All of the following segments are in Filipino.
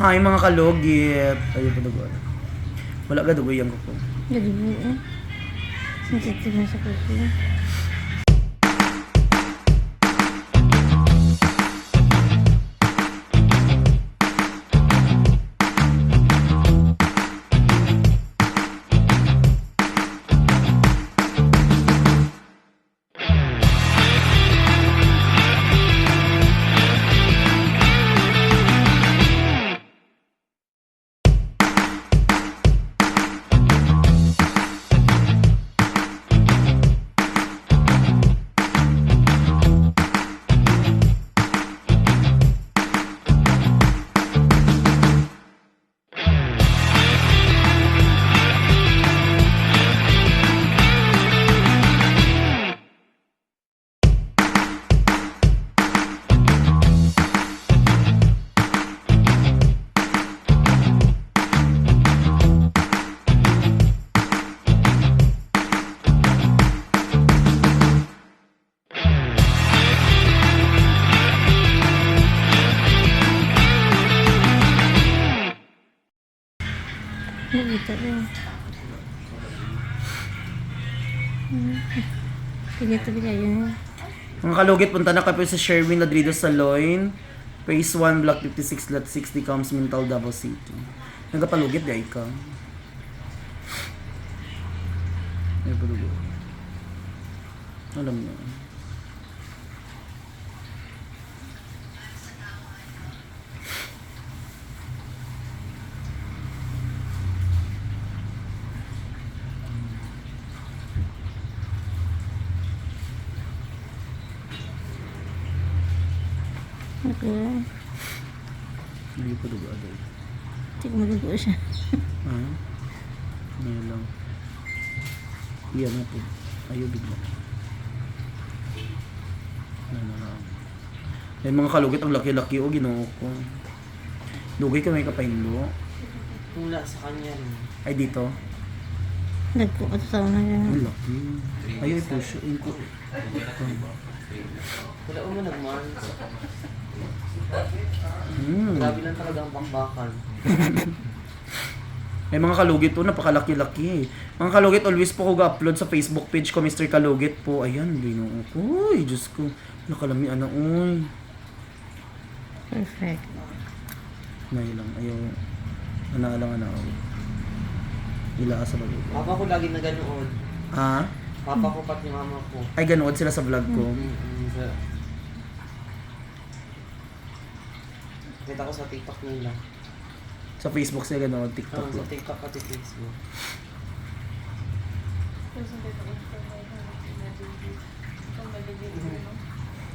Hi mga kalugit. Ayun pa dugo. Wala ka dugo yung ko. Gadi mo eh. Sensitive na sa kuko. Nagita rin. Tigito bila yun. Mga kalugit, punta na kayo sa Sherwin Ladrido Saloon. Phase 1, Block 56, Lot 60, Comes Mintal, Davao City. Nagapalugit, gay ka. Ay, palugo. Alam niyo. Okay. Hindi palugo agad. Tig malugo siya. Ha? Ngayon lang. Iyan na po. Ayaw bigla. Ano na lang. May mga kalugit ang laki-laki o ginoo ko. Dugay ka may kapainlo. Wala sa kanya rin. Ay dito. Nagko at sa na yan. Ang laki. Ayaw ito siya. Yung ko. Wala mo nagman. Hmm. Grabe lang talaga ang bakbakan. May mga kalugit po, napakalaki-laki. Mga kalugit, always po ko ga-upload sa Facebook page ko, Mr. Kalugit po. Ayan, ginoo ko. Uy, Diyos ko. Nakalami, ana, uy. Perfect. May lang, ayaw. Ana lang, ana. Ila sa bago. Papa ko lagi na ganoon. Ha? Papa ko pati mama ko. Ay, ganood sila sa vlog ko. Mm-mm, sa... Kita ko sa TikTok nila. Sa Facebook sila ganood, Oo, TikTok. sa TikTok pati Facebook.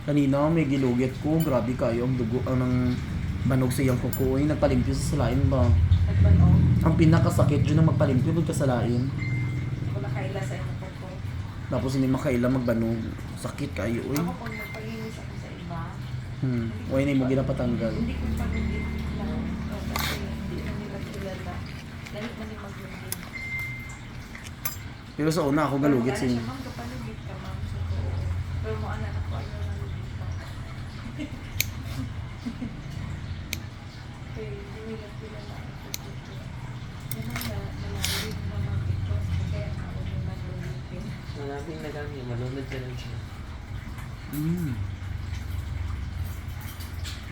Kanina, may gilugit ko. Grabe kayo, ang dugo, ang ng banog sa iyang kuko. Ay, nagpalimpyo sa salain ba? Ang pinakasakit dyan ang magpalimpyo, huwag ka salain. Wala kaila sa inyo po ko. Tapos hindi makaila magbanog. Sakit kayo, uy. Ako pag sa iba, Hmm. Uy, na mo ginapatanggal. hindi ko pagugit lang. O, kasi hindi na nila kilala. Dahil na ni maglugit. Pero sa una, ako galugit sin. siya, ma'am, kapalugit ka, ma'am. So. Pero mo anak ako, ayaw na lugit ka. Kaya hindi nila kilala ang na-. Maraming nagami. Malunod ka lang siya. Hmm.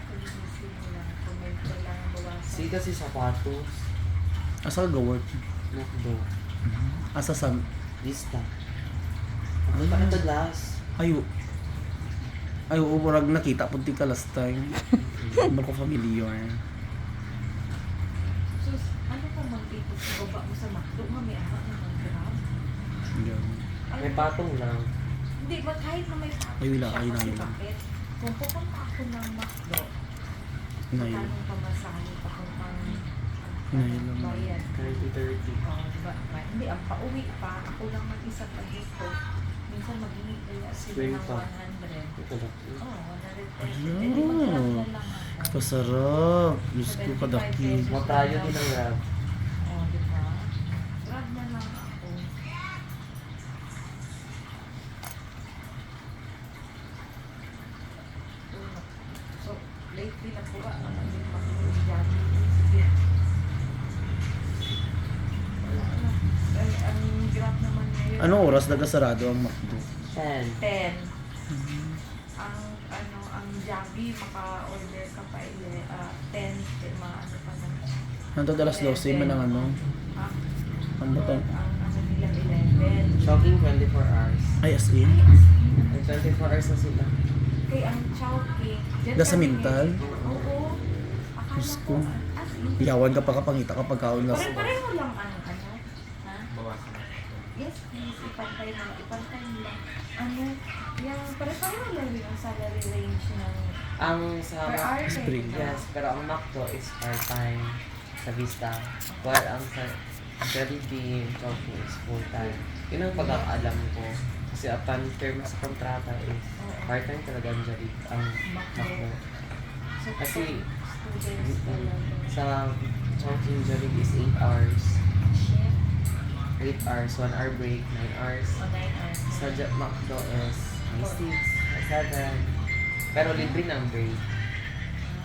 Pag-iisip nila kung may kailangan bawasan. Si kasi sapatos. Asa ka work? Nakdo. Asa sa... Lista. Ano pa ito last? Ayo. Ayo, murag nakita po ka last time. Ano ko familiar. Sus, ano kung mag-ipot sa baba mo sa McDo? Nga may anak na mag-grab? Yan. May patong lang. Hindi, ba kahit na may packet Ay, wala, siya, ay, kasi lang. bakit? Kung pupunta ako ng McDo, Ngayon. anong pamasahe pa pang Ngayon lang. bayad? 30-30. Oh, ba, ba, hindi, ang pauwi pa, ako lang mag-isa pa dito. Minsan maghingi kaya sila ng pa. 100. Ito lang. Oh, 100 pesos. Ayun. Eh, di mag-grab na lang ako. Kasarap. Diyos ko kadaki. Matayo din ang grab. Oh, di ba? Grab na lang ako. So, lately na po, ano yung pag-jogging Wala na. Ay, ang graph naman ngayon. Anong oras nagasarado ang McDo? 10. 10. Ang ano, ang Jollibee maka-order ka pa ile ah, 10 eh, mga ano pa na. Nandun alas 12 man ang ano. Ah, Ang butang. ang ano nila 11. Shocking 24 hours. Ay, as in. Ay, 24 hours na sila. Kay ang Chowking. dyan Da sa kami- mental? Oo. Akala Diyos ko, ko. as in, Iyawan ka pa kapangita kapag kaon nga. Pare-pareho lang ang ano. Yes, please. Ipantay mo. Ipantay lang. Ano? Yung pare-pareho lang ang salary range ng Ang sa per Mac- hour. Spring. Yes, pero ang McDo is part-time sa Vista. While ang sa Jollibee Shocking is full-time. Yun ang pagkakaalam ko. Kasi upon term sa kontrata is part-time talaga ang Jollibee, ang McDo. So, Kasi- students talaga. Sa Chongqing Jollibee is 8 hours. Shift. 8 hours, 1 hour break, 9 hours. O 9 hours. Sa J- McDo is may 6, may 7. Pero libre ng break.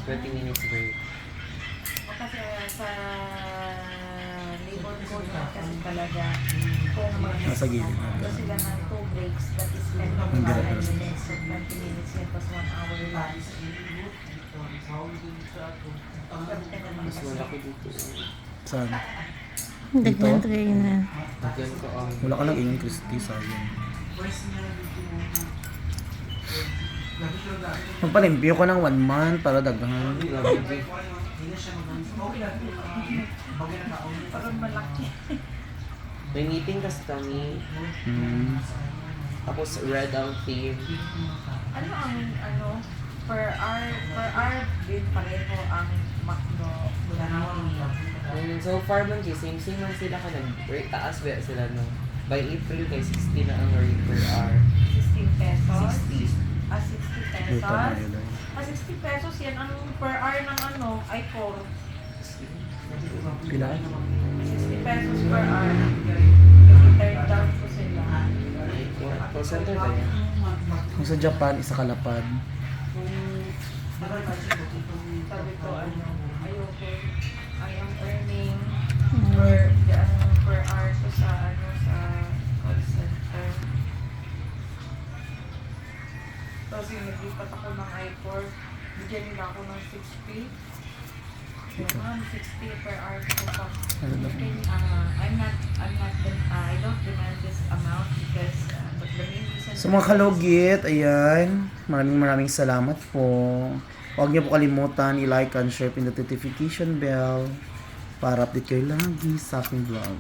20 minutes break. O kasi sa labor code kasi talaga kung Nasa gilid. Ito sila ng two breaks that is like Ang ganda 5 pala. minutes so 20 minutes yan plus 1 hour lunch. Mas kasi. malaki dito. Saan? Dagnan to kayo na. Ko. Wala ka lang ingin Christy, sayang. Magpalimpyo ka ng one month para daghan. Parang malaki. May meeting kasi kami. Hmm. Tapos red ang theme. Ano ang ano per hour per hour din pareho ang McDo Um, so far man kay same same man sila ka nag-rate taas ba sila no. By April kay 60 na ang rate per hour. 16 pesos. 60. Ah, 60 pesos. Ay. Ah, 60 pesos yan ang per hour ng ano, i4. Pila? 60 pesos per hour. I-turn down ko sila. Call center ba yan? Kung sa Japan, isa kalapad. Sabi ko, ano, ayoko. I am earning per, ano, per hour ko sa, ano, sa call center. Tapos yung naglipat ako ng i4, bigyan nila ako ng 60. So, ma'am, 60 per hour ko pa. Ano? Okay, uh, I'm not, I'm not, uh, I don't demand this amount because, uh, but the main reason... Sa mga kalugit, ayan, maraming maraming salamat po. Huwag niyo po kalimutan i-like and share pin the notification bell para update kayo lagi sa aking vlog.